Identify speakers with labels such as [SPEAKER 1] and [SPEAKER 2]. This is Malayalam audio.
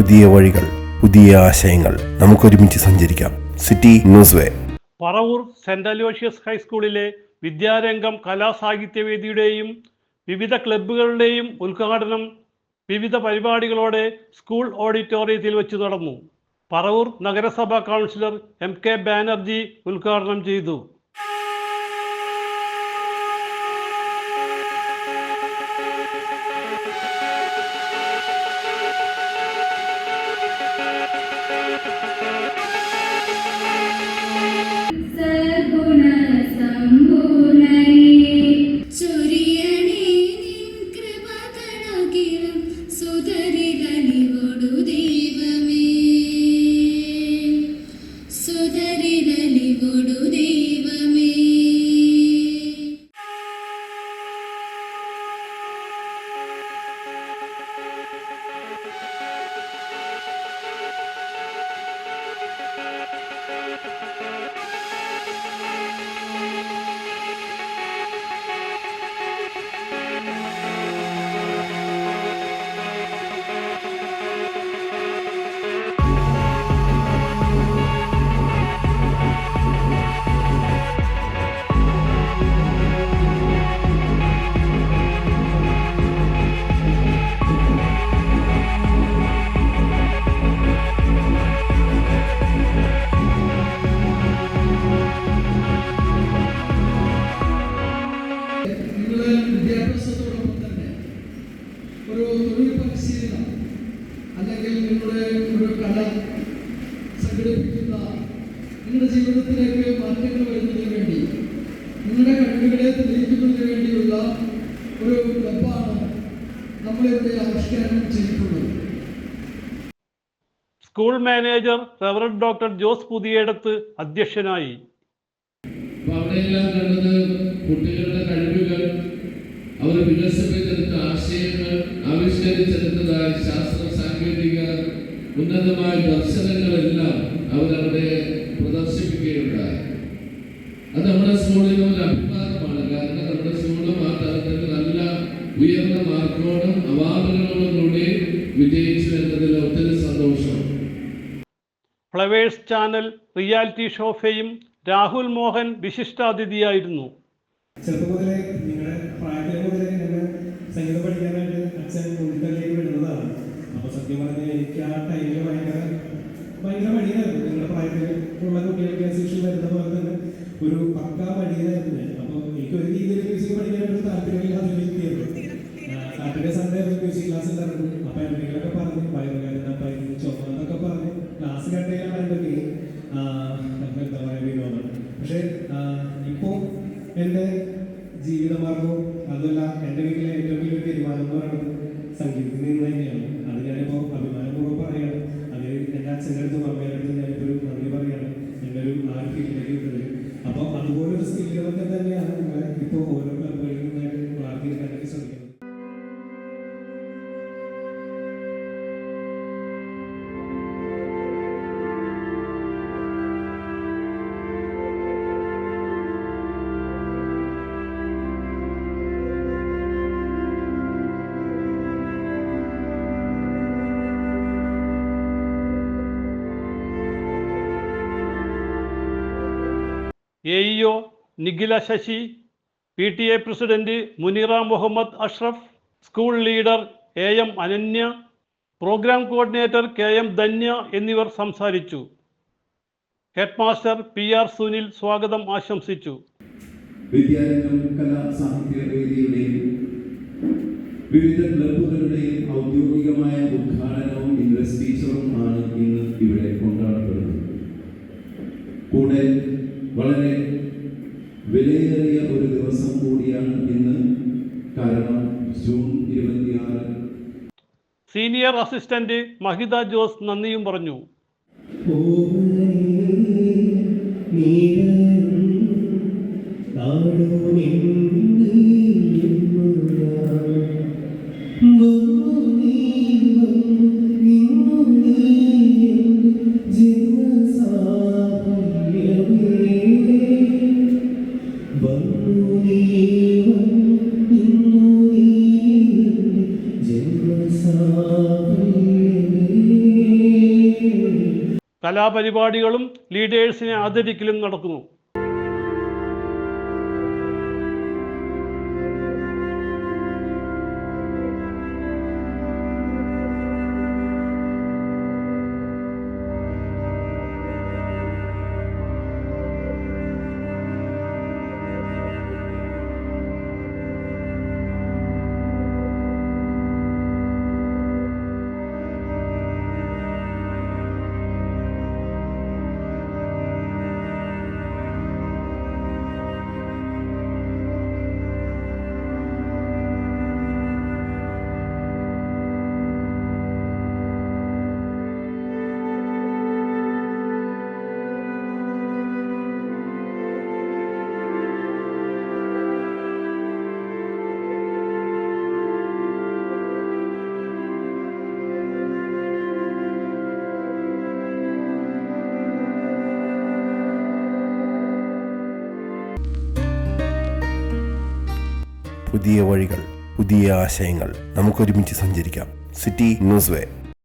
[SPEAKER 1] പുതിയ വഴികൾ പുതിയ ആശയങ്ങൾ നമുക്ക് ഒരുമിച്ച് സഞ്ചരിക്കാം. City news way.
[SPEAKER 2] Paravur Saint Aloysius ഹൈസ്കൂളിലെ വിദ്യാരംഗം കലാസാഹിത്യവേദിയുടെയും വിവിധ ക്ലബ്ബുകളുടെയും ഉദ്ഘാടനം വിവിധ പരിപാടികളോടെ സ്കൂൾ ഓഡിറ്റോറിയത്തിൽ വെച്ച് നടന്നു. പറവൂർ നഗരസഭാ കൗൺസിലർ എം കെ ബാനർജി ഉദ്ഘാടനം ചെയ്തു.
[SPEAKER 3] ഒരു കല സംഘടിപ്പിക്കുന്ന നിങ്ങളുടെ ജീവിതത്തിലേക്ക് മാറ്റങ്ങൾ വരുന്നതിന് വേണ്ടി നിങ്ങളുടെ കഴിവുകളെ തെളിയിക്കുന്നതിന് വേണ്ടിയുള്ള ഒരു ക്ലബാണ് നമ്മളിവിടെ ആവിഷ്കാരം ചെയ്തിട്ടുള്ളത്.
[SPEAKER 2] School manager reverend doctor Jose Puthiyadath അധ്യക്ഷനായി.
[SPEAKER 4] അവിടെയെല്ലാം കണ്ടത് കുട്ടികളുടെ കഴിവുകൾ അവർ വികസിപ്പിച്ചെടുത്ത ആശയങ്ങൾ ആവിഷ്കരിച്ചെടുത്തതായി ശാസ്ത്ര സാങ്കേതിക ഉന്നതമായ ദർശനങ്ങളെല്ലാം അവരവിടെ പ്രദർശിപ്പിക്കുകയുണ്ടായി. അത് നമ്മുടെ സ്കൂളിന് ഒരു അഭിമാനമാണ്. കാരണം നമ്മുടെ സ്കൂളും ആ തരത്തിൽ നല്ല ഉയർന്ന മാർക്കോടും അവാർഡുകളോടും കൂടി വിജയിച്ചു എന്നതിൽ ഒത്തിരി സന്തോഷം.
[SPEAKER 2] ഫ്ലവേഴ്സ് ചാനൽ റിയാലിറ്റി ഷോ ഫെയും രാഹുൽ മോഹൻ വിശിഷ്ടാതിഥിയായിരുന്നു.
[SPEAKER 5] ചെറുപ്പം മുതലേ നിങ്ങളുടെ പ്രായത്തിൽ മുതലേ എന്നെ സംഗീതം പഠിക്കാനായിട്ട് അച്ഛൻ മുൻകല്ലേക്ക് വിടുന്നതാണ് അപ്പോൾ സത്യം പറഞ്ഞാൽ എനിക്ക് ആ ടൈമിൽ ഭയങ്കര ഭയങ്കര മടിയായിരുന്നു നിങ്ങളുടെ പ്രായത്തിൽ ഉള്ള കുട്ടികൾക്ക് ശിക്ഷ വരുന്ന പോലെ തന്നെ ഒരു പക്കാ മടിയായിരുന്നു ഞാൻ. അപ്പോൾ എനിക്ക് ഒരു രീതിയിൽ മ്യൂസിക് പഠിക്കാനായിട്ട് താല്പര്യമില്ലാത്ത വ്യക്തിയായിരുന്നു സാറ്റർഡേ സൺഡേ മ്യൂസിക് ക്ലാസ് ഉണ്ടായിരുന്നു അപ്പോൾ എന്തെങ്കിലുമൊക്കെ പറഞ്ഞ് വയറുകാരൻ ചുമ എന്നൊക്കെ പറഞ്ഞ് ക്ലാസ് എന്റെ മെയിൻ എന്താ പറയുക വിനോദം പക്ഷേ ഇപ്പോൾ എന്റെ ജീവിതമാർഗവും അതുമല്ല എന്റെ വീട്ടിലെ ഏറ്റവും വലിയ തീരുമാനം എന്ന് പറയുന്നത് സംഗീതത്തിൽ നിന്ന് തന്നെയാണ്. ഞാനിപ്പോൾ അഭിമാനപൂർവം പറയുകയാണ് അത് എന്റെ അച്ഛന്റെ അടുത്തും അമ്മയുടെ
[SPEAKER 2] A E O Nikhila Sasi P T A president Muneera Muhammad Ashraf school leader A M Ananya programme coordinator K M Dhanya എന്നിവർ സംസാരിച്ചു. ഹെഡ്മാസ്റ്റർ പി ആർ സുനിൽ സ്വാഗതം ആശംസിച്ചു.
[SPEAKER 6] വിവിധ ക്ലബുകളുടെയും ഔദ്യോഗികമായ ഉദ്ഘാടനവും ഇൻവെസ്റ്റീച്ചറും ആണ് വിലയേറിയ ഒരു ദിവസം കൂടിയാണ് ഇന്ന്. കാരണം ജൂൺ ഇരുപത്തിയാറ്.
[SPEAKER 2] സീനിയർ അസിസ്റ്റന്റ് മഹിത ജോസ് നന്ദിയും പറഞ്ഞു.
[SPEAKER 5] ജന്മസാഫല്യമേ
[SPEAKER 2] കലാപരിപാടികളും ലീഡേഴ്സിനെ ആദരിക്കലും നടക്കുന്നു.
[SPEAKER 1] പുതിയ വഴികൾ പുതിയ ആശയങ്ങൾ. നമുക്കൊരുമിച്ച് സഞ്ചരിക്കാം. City news way.